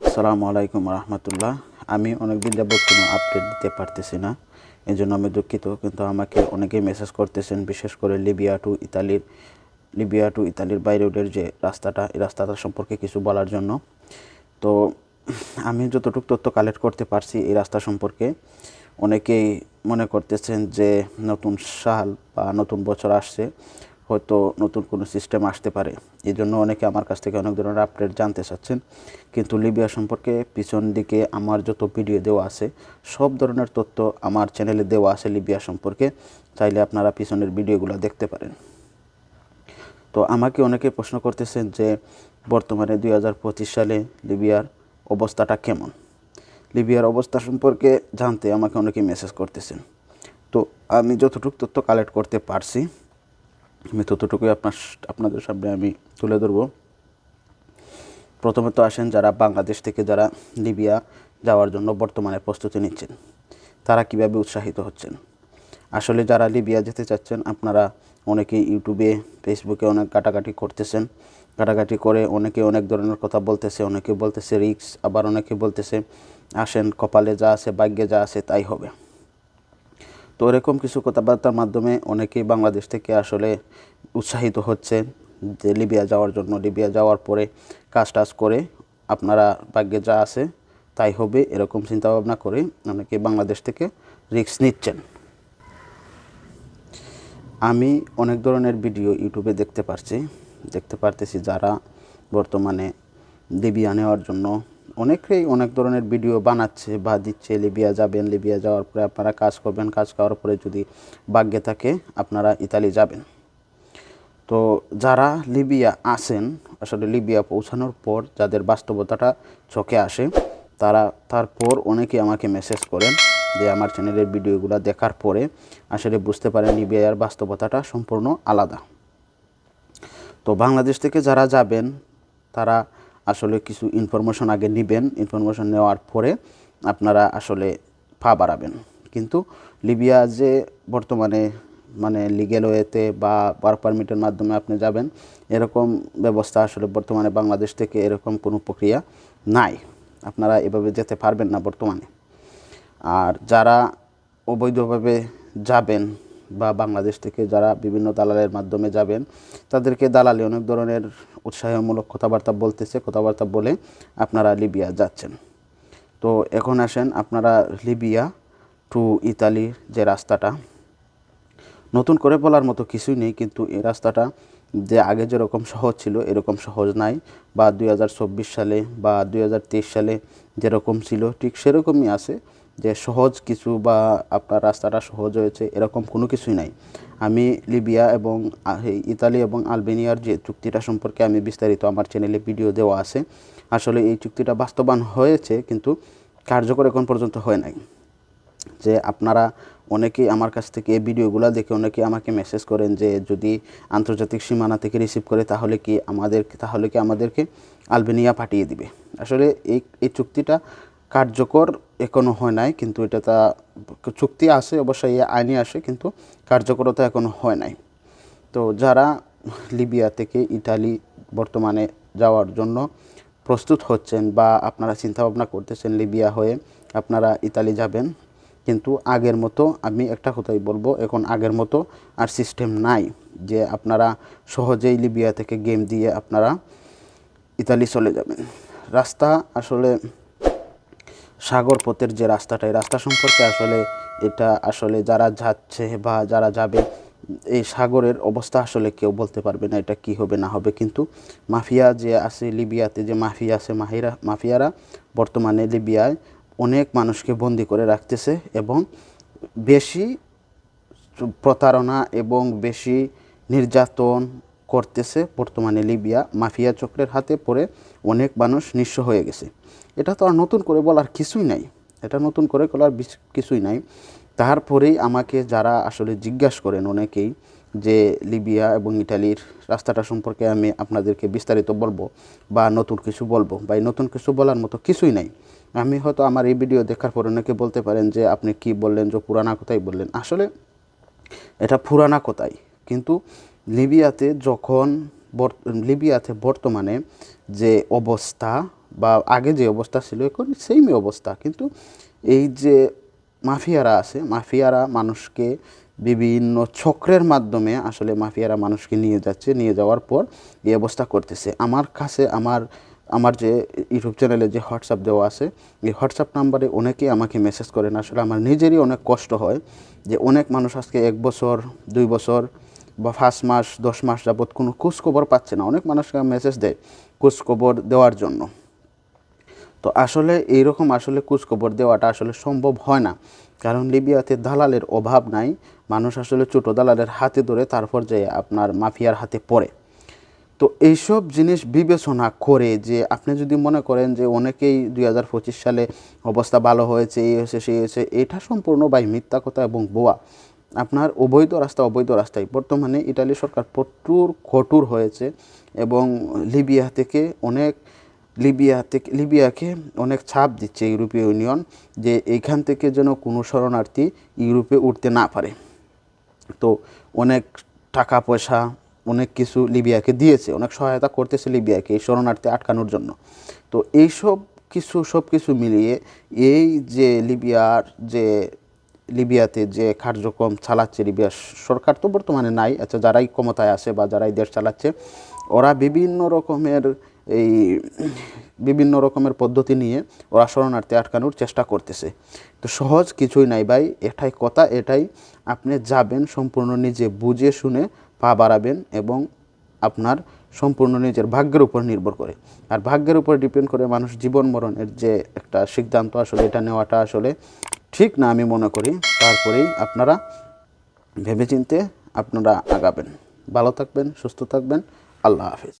আসসালামু আলাইকুম রহমতুল্লাহ। আমি অনেকদিন যাবৎ কোনো আপডেট দিতে পারতেছি না এই জন্য আমি দুঃখিত, কিন্তু আমাকে অনেকেই মেসেজ করতেছেন, বিশেষ করে লিবিয়া টু ইতালির, লিবিয়া টু ইতালির বাই রোডের যে রাস্তাটা, এই রাস্তাটা সম্পর্কে কিছু বলার জন্য। তো আমি যতটুকু তথ্য কালেক্ট করতে পারছি এই রাস্তা সম্পর্কে, অনেকেই মনে করতেছেন যে নতুন সাল বা নতুন বছর আসছে। হয়তো নতুন কোনো সিস্টেম আসতে পারে। এই জন্য অনেকে আমার কাছ থেকে অনেক ধরনের আপডেট জানতে চাচ্ছেন। কিন্তু লিবিয়া সম্পর্কে পিছন দিকে আমার যত ভিডিও দেওয়া আছে, সব ধরনের তথ্য আমার চ্যানেলে দেওয়া আছে লিবিয়া সম্পর্কে। চাইলে আপনারা পিছনের ভিডিওগুলো দেখতে পারেন। তো আমাকে অনেকে প্রশ্ন করতেছেন যে, বর্তমানে দুই হাজার পঁচিশ সালে লিবিয়ার অবস্থাটা কেমন? লিবিয়ার অবস্থা সম্পর্কে জানতে আমাকে অনেকে মেসেজ করতেছেন। তো আমি যতটুকু তথ্য কালেক্ট করতে পারছি আমি ততটুকুই আপনার আপনাদের সামনে আমি তুলে ধরবো। প্রথমে তো আসেন যারা বাংলাদেশ থেকে যারা লিবিয়া যাওয়ার জন্য বর্তমানে প্রস্তুতি নিচ্ছেন, তারা কীভাবে উৎসাহিত হচ্ছেন? আসলে যারা লিবিয়া যেতে চাচ্ছেন, আপনারা অনেকে ইউটিউবে, ফেসবুকে অনেক কাটাকাটি করতেছেন। কাটাকাটি করে অনেকে অনেক ধরনের কথা বলতেছে, অনেকে বলতেছে রিক্স আবার অনেকে বলতেছে আসেন কপালে যা আছে, ভাগ্যে যা আছে তাই হবে। তো এরকম কিছু কথাবার্তার মাধ্যমে অনেকেই বাংলাদেশ থেকে আসলে উৎসাহিত হচ্ছে যে লিবিয়া যাওয়ার জন্য। লিবিয়া যাওয়ার পরে কাজ টাজ করে আপনারা ভাগ্যে যা আছে তাই হবে এরকম চিন্তাভাবনা করে অনেকে বাংলাদেশ থেকে রিস্ক নিচ্ছেন। আমি অনেক ধরনের ভিডিও ইউটিউবে দেখতে পারছি। দেখতে পারতেছি যারা বর্তমানে লিবিয়া নেওয়ার জন্য অনেকেই অনেক ধরনের ভিডিও বানাচ্ছে বা দিচ্ছে, লিবিয়া যাবেন, লিবিয়া যাওয়ার পরে আপনারা কাজ করবেন, কাজ করার পরে যদি ভাগ্যে থাকে আপনারা ইতালি যাবেন। তো যারা লিবিয়া আসেন আসলে লিবিয়া পৌঁছানোর পর যাদের বাস্তবতাটা চোখে আসে, তারা তারপর অনেকে আমাকে মেসেজ করেন যে আমার চ্যানেলের ভিডিওগুলো দেখার পরে আসলে বুঝতে পারেন লিবিয়ার বাস্তবতাটা সম্পূর্ণ আলাদা। তো বাংলাদেশ থেকে যারা যাবেন, তারা আসলে কিছু ইনফরমেশন আগে নেবেন। ইনফরমেশন নেওয়ার পরে আপনারা আসলে পা বাড়াবেন। কিন্তু লিবিয়া যে বর্তমানে মানে লিগেল ওয়েতে বা ওয়ার্ক পারমিটের মাধ্যমে আপনি যাবেন, এরকম ব্যবস্থা আসলে বর্তমানে বাংলাদেশ থেকে এরকম কোনো প্রক্রিয়া নাই। আপনারা এভাবে যেতে পারবেন না বর্তমানে। আর যারা অবৈধভাবে যাবেন বা বাংলাদেশ থেকে যারা বিভিন্ন দালালের মাধ্যমে যাবেন, তাদেরকে দালালি অনেক ধরনের উৎসাহমূলক কথাবার্তা বলতেছে, কথাবার্তা বলে আপনারা লিবিয়া যাচ্ছেন। তো এখন আসেন আপনারা লিবিয়া টু ইতালির যে রাস্তাটা। নতুন করে বলার মতো কিছুই নেই, কিন্তু এই রাস্তাটা যে আগে যেরকম সহজ ছিল, এরকম সহজ নাই। বা দুই হাজার চব্বিশ সালে বা দুই হাজার তেইশ সালে যেরকম ছিল, ঠিক সেরকমই আছে যে সহজ কিছু বা আপনার রাস্তাটা সহজ হয়েছে, এরকম কোনো কিছুই নাই। আমি লিবিয়া এবং ইতালি এবং আলবেনিয়ার যে চুক্তিটা সম্পর্কে আমি বিস্তারিত আমার চ্যানেলে ভিডিও দেওয়া আছে, আসলে এই চুক্তিটা বাস্তবায়ন হয়েছে, কিন্তু কার্যকর এখন পর্যন্ত হয় নাই। যে আপনারা অনেকেই আমার কাছ থেকে এই ভিডিওগুলো দেখে অনেকে আমাকে মেসেজ করেন যে, যদি আন্তর্জাতিক সীমানা থেকে রিসিভ করে, তাহলে কি আমাদের, তাহলে কি আমাদেরকে আলবেনিয়া পাঠিয়ে দিবে? আসলে এই এই চুক্তিটা কার্যকর এখনও হয় নাই, কিন্তু এটা তা চুক্তি আসে অবশ্যই আইনি আসে, কিন্তু কার্যকরতা এখনও হয় নাই। তো যারা লিবিয়া থেকে ইটালি বর্তমানে যাওয়ার জন্য প্রস্তুত হচ্ছেন বা আপনারা চিন্তাভাবনা করতেছেন লিবিয়া হয়ে আপনারা ইতালি যাবেন কিন্তু আগের মতো আমি একটা কথাই বলব, এখন আগের মতো আর সিস্টেম নাই যে আপনারা সহজেই লিবিয়া থেকে গেম দিয়ে আপনারা ইতালি চলে যাবেন। রাস্তা আসলে সাগর পথের যে রাস্তাটা রাস্তা সম্পর্কে আসলে এটা আসলে যারা যাচ্ছে বা যারা যাবে, এই সাগরের অবস্থা আসলে কেউ বলতে পারবে না এটা কি হবে না হবে। কিন্তু মাফিয়া যে আছে লিবিয়াতে যে মাফিয়া আছে মাহিরা, মাফিয়ারা বর্তমানে লিবিয়ায় অনেক মানুষকে বন্দি করে রাখতেছে এবং বেশি প্রতারণা এবং বেশি নির্যাতন করতেছে বর্তমানে লিবিয়া মাফিয়া চক্রের হাতে পড়ে অনেক মানুষ নিঃস্ব হয়ে গেছে। এটা তো আর নতুন করে বলার কিছুই নাই। এটা নতুন করে বলার কিছুই নাই। তারপরেই আমাকে যারা আসলে জিজ্ঞাসা করেন অনেকেই যে লিবিয়া এবং ইটালির রাস্তাটা সম্পর্কে আমি আপনাদেরকে বিস্তারিত বলব বা নতুন কিছু বলব। বা নতুন কিছু বলার মতো কিছুই নাই। আমি হয়তো আমার এই ভিডিও দেখার পর অনেকে বলতে পারেন যে, আপনি কি বললেন যে পুরানা কথাই বললেন। আসলে এটা পুরানা কথাই কিন্তু লিবিয়াতে যখন লিবিয়াতে বর্তমানে যে অবস্থা বা আগে যে অবস্থা ছিল, এখন সেমই অবস্থা। কিন্তু এই যে মাফিয়ারা আছে, মাফিয়ারা মানুষকে বিভিন্ন চক্রের মাধ্যমে আসলে মাফিয়ারা মানুষকে নিয়ে যাচ্ছে, নিয়ে যাওয়ার পর এই অবস্থা করতেছে। আমার কাছে, আমার আমার যে ইউটিউব চ্যানেলে যে হোয়াটসঅ্যাপ দেওয়া আছে, এই হোয়াটসঅ্যাপ নাম্বারে অনেকেই আমাকে মেসেজ করেন আসলে আমার নিজেরই অনেক কষ্ট হয় যে অনেক মানুষ আজকে এক বছর, দুই বছর বা পাঁচ মাস, দশ মাস যাবৎ কোনো খোঁজখবর পাচ্ছে না। অনেক মানুষকে মেসেজ দেয় খোঁজখবর দেওয়ার জন্য। তো আসলে এইরকম আসলে খোঁজখবর দেওয়াটা আসলে সম্ভব হয় না। কারণ লিবিয়াতে দালালের অভাব নাই। মানুষ আসলে ছোটো দালালের হাতে ধরে তারপর যে আপনার মাফিয়ার হাতে পড়ে। তো এইসব জিনিস বিবেচনা করে যে আপনি যদি মনে করেন যে অনেকেই দুই হাজার পঁচিশ সালে অবস্থা ভালো হয়েছে, এই হয়েছে, সেই হয়েছে, এটা সম্পূর্ণ বাই মিথ্যা কথা এবং বোয়া আপনার অবৈধ রাস্তা অবৈধ রাস্তায় বর্তমানে ইটালি সরকার প্রচুর কঠোর হয়েছে এবং লিবিয়া থেকে অনেক, লিবিয়া থেকে, লিবিয়াকে অনেক ছাপ দিচ্ছে ইউরোপীয় ইউনিয়ন যে এইখান থেকে যেন কোনো শরণার্থী ইউরোপে উঠতে না পারে। তো অনেক টাকা পয়সা, অনেক কিছু লিবিয়াকে দিয়েছে, অনেক সহায়তা করতেছে লিবিয়াকে এই শরণার্থী আটকানোর জন্য। তো এইসব কিছু, সব কিছু মিলিয়ে এই যে লিবিয়ার যে, লিবিয়াতে যে কার্যক্রম চালাচ্ছে লিবিয়ার সরকার তো বর্তমানে নাই আচ্ছা যারাই ক্ষমতায় আছে বা যারাই দেশ চালাচ্ছে, ওরা বিভিন্ন রকমের এই বিভিন্ন রকমের পদ্ধতি নিয়ে ওরা শরণার্থী আটকানোর চেষ্টা করতেছে। তো সহজ কিছুই নাই ভাই, এটাই কথা, এটাই আপনি যাবেন, সম্পূর্ণ নিজে বুঝে শুনে পা বাড়াবেন এবং আপনার সম্পূর্ণ নিজের ভাগ্যের উপর নির্ভর করে। আর ভাগ্যের উপর ডিপেন্ড করে মানুষ জীবন মরণের যে একটা সিদ্ধান্ত আসলে, এটা নেওয়াটা আসলে ঠিক না আমি মনে করি। তারপরেই আপনারা ভেবেচিন্তে আপনারা আগাবেন। ভালো থাকবেন, সুস্থ থাকবেন। আল্লাহ হাফিজ।